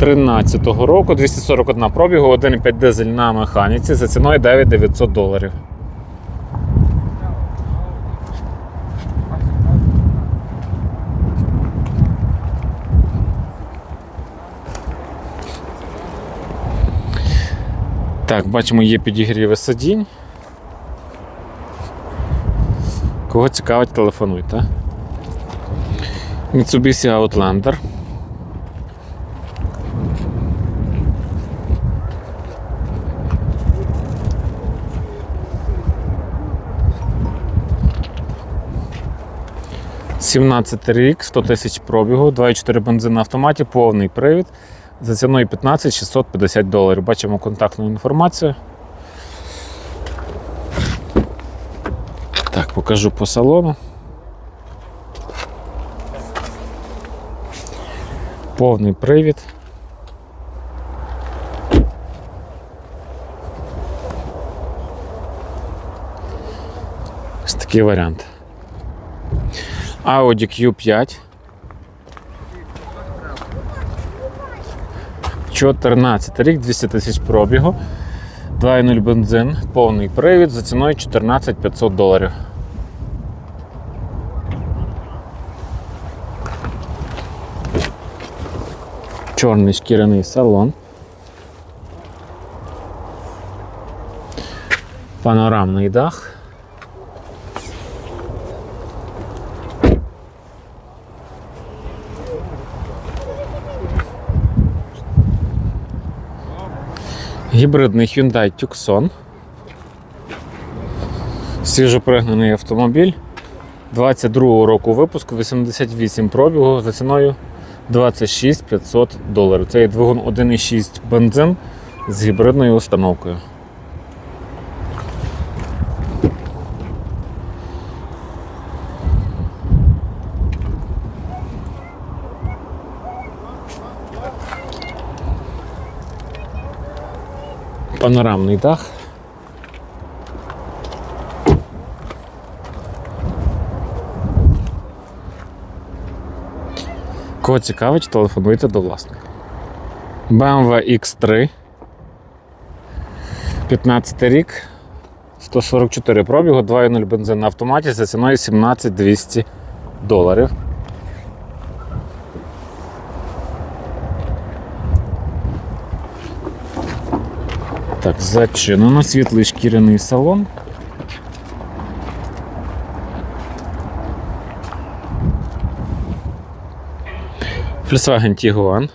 13-го року, 241 пробігу, 1,5 дизель на механіці за ціною 9900 доларів. Так, бачимо, є підігріви сидінь. Кого цікавить, телефонуйте. Mitsubishi Outlander. Сімнадцятий рік, 100 тисяч пробігу, 2,4 бензин на автоматі, повний привід. За ціною 15 650 доларів. Бачимо контактну інформацію. Так, покажу по салону. Повний привід. Ось такий варіант. Audi Q5. 14 рік, 200 тисяч пробігу. 2,0 бензин, повний привід за ціною 14 500 доларів. Чорний шкіряний салон. Панорамний дах. Гібридний Hyundai Tucson. Свіжопригнаний автомобіль. 22 року випуску, 88 пробігу за ціною 26 500 доларів. Це є двигун 1,6 бензин з гібридною установкою. Панорамний дах. Кого цікавить, телефонуйте до власника. BMW X3. 15 рік. 144 пробігу, 2.0 бензин на автоматі за ціною 17 200 доларів. Так, зачинено світлий шкіряний салон. Volkswagen Tiguan.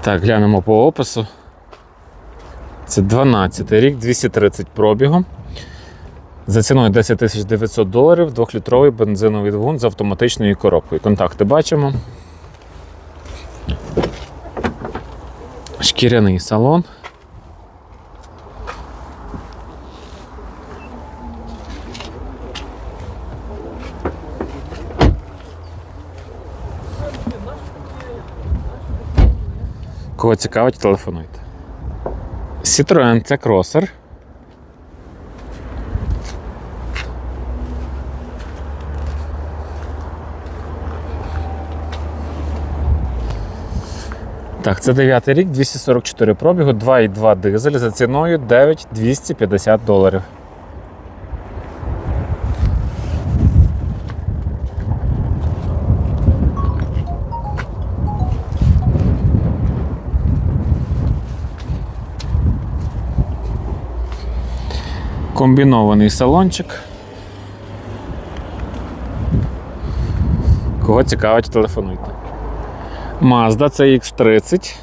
Так, глянемо по опису. Це 12 рік, 230 пробігу. За ціною 10 900 доларів, 2-літровий бензиновий двигун з автоматичною коробкою. Контакти бачимо. Шкіряний салон. Кого цікавить, телефонуйте. Citroen це Так, це 9 рік, 244 пробігу, 2,2 дизель за ціною 9250 доларів. Комбінований салончик. Кого цікавить, телефонуйте. Mazda CX30.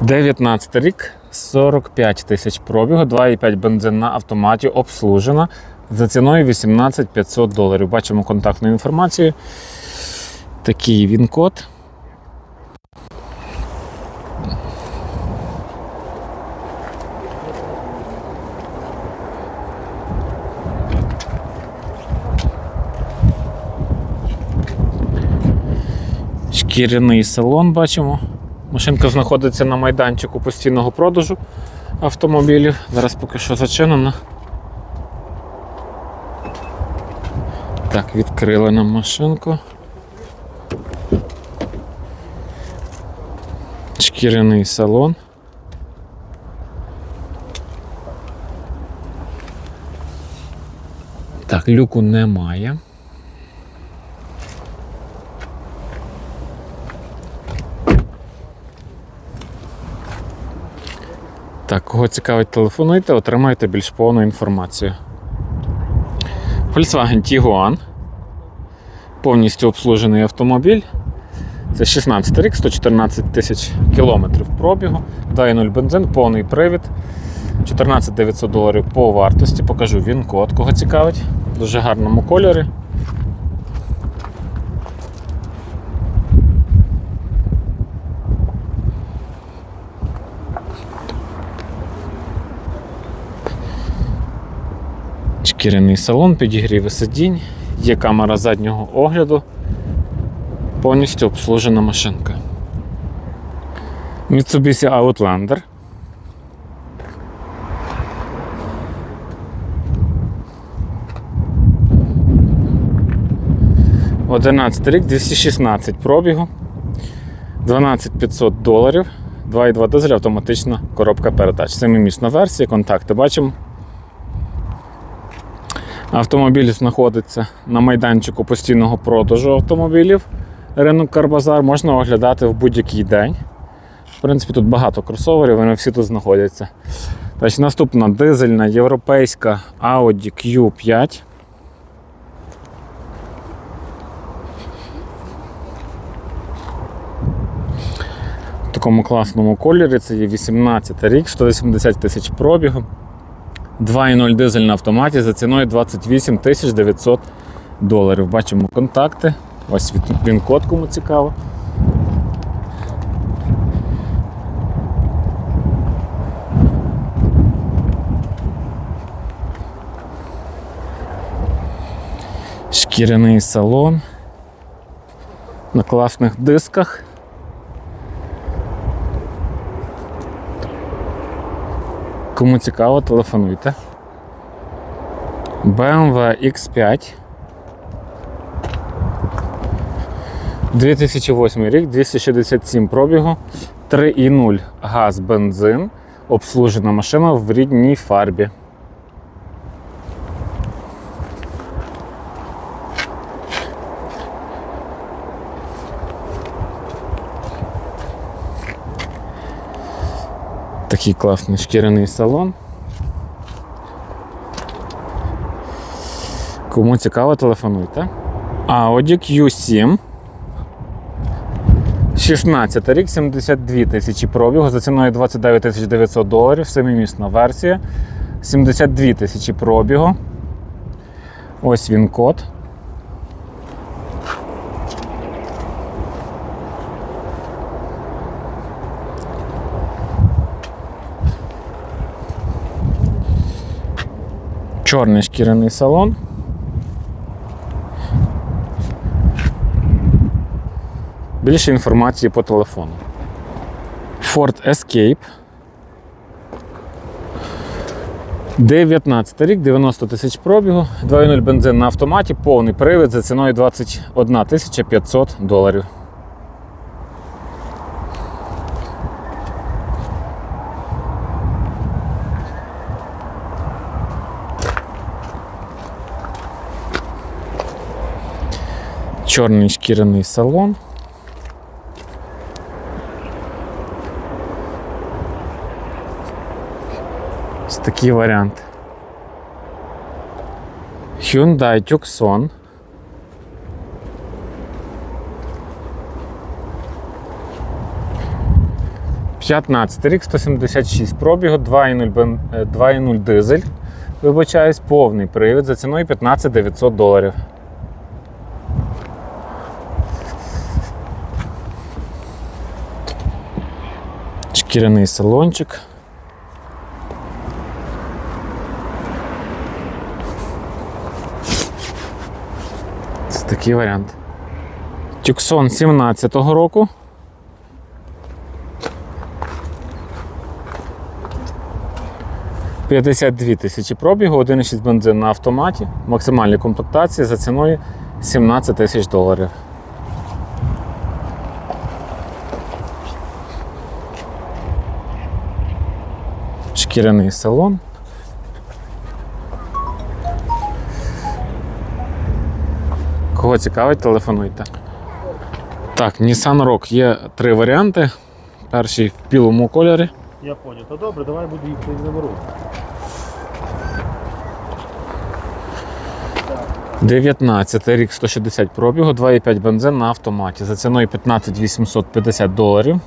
19 рік, 45 тисяч пробігу, 2,5 бензин на автоматі, обслужена за ціною 18 500 доларів. Бачимо контактну інформацію. Такий він код. Шкіряний салон бачимо. Машинка знаходиться на майданчику постійного продажу автомобілів. Зараз поки що зачинена. Так, відкрили нам машинку. Шкіряний салон. Так, люку немає. Так, кого цікавить, телефонуйте, отримаєте більш повну інформацію. Volkswagen Tiguan. Повністю обслужений автомобіль. Це 16 рік, 114 тисяч кілометрів пробігу, 2.0 бензин, повний привід. 14 900 доларів по вартості. Покажу він код, кого цікавить. В дуже гарному кольорі. Шкіряний салон, підігріви сидінь, є камера заднього огляду, повністю обслужена машинка. Mitsubishi Outlander. Одинадцятий рік, 216 пробігу, 12 500 доларів, 2,2 дизель, автоматична коробка передач. Семимісна версія, контакти бачимо. Автомобіль знаходиться на майданчику постійного продажу автомобілів. Ринок Карбазар можна оглядати в будь-який день. В принципі, тут багато кросоверів, вони всі тут знаходяться. Значить, наступна дизельна європейська Audi Q5. В такому класному кольорі це є 18 рік, 180 тисяч пробігу. 2.0 дизель на автоматі за ціною 28 тисяч 900 доларів. Бачимо контакти. Ось він код, кому цікаво. Шкіряний салон на класних дисках. Кому цікаво, телефонуйте. BMW X5. 2008 рік, 267 пробігу, 3,0 газ бензин, обслужена машина в рідній фарбі. Такий класний шкіряний салон. Кому цікаво, телефонуйте. Audi Q7. 16 рік, 72 тисячі пробігу за ціною 29 тисяч 900 доларів, семимісна версія. 72 тисячі пробігу. Ось він код. Чорний шкіряний салон. Більше інформації по телефону. Ford Escape. 19 рік, 90 тисяч пробігу, 2.0 бензин на автоматі, повний привід за ціною 21 500 доларів. Чорний шкіряний салон. Ось такий варіант. Hyundai Tucson. П'ятнадцятий рік, 176 пробігу, 2,0 е, 2,0 дизель. Вибачаюсь, повний привід за ціною 15 900 доларів. Шкіряний салончик. Це такий варіант. Тюксон 17-го року. «52 тисячі пробігу, 1,6 бензин на автоматі, максимальні комплектації за ціною 17 тисяч доларів. Шкіряний салон. Кого цікавить, телефонуйте. Так, Nissan Rogue є три варіанти. Перший в білому кольорі. Я понял. То добре, давай буду їх заберу. 19 рік 160 пробігу, 2,5 бензин на автоматі. За ціною 15 850 доларів.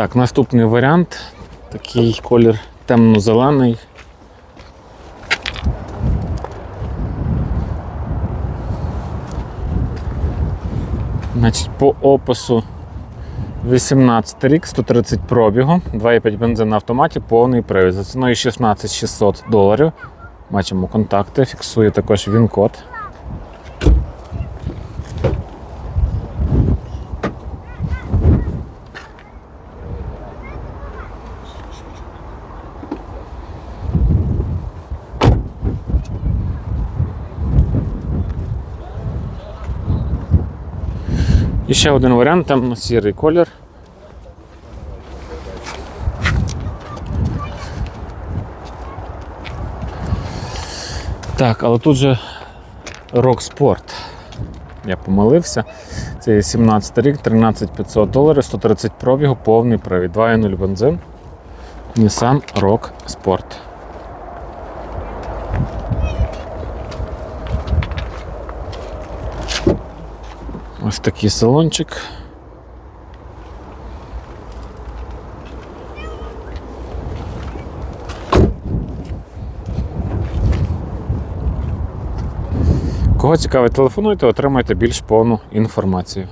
Так, наступний варіант. Такий колір темно-зелений. Значить, по опису 18 рік, 130 пробігу, 2,5 бензин на автоматі, повний привід. За ціною 16 600 доларів. Бачимо контакти, фіксує також він-код. І ще один варіант, темно-сірий колір. Так, але тут же Rock Sport. Я помилився. Це є 17 рік, 13 500 доларів, 130 пробігу, повний привід, 2.0 бензин. Nissan Rock Sport. Ось такий салончик. Кого цікавить, телефонуйте, отримайте більш повну інформацію.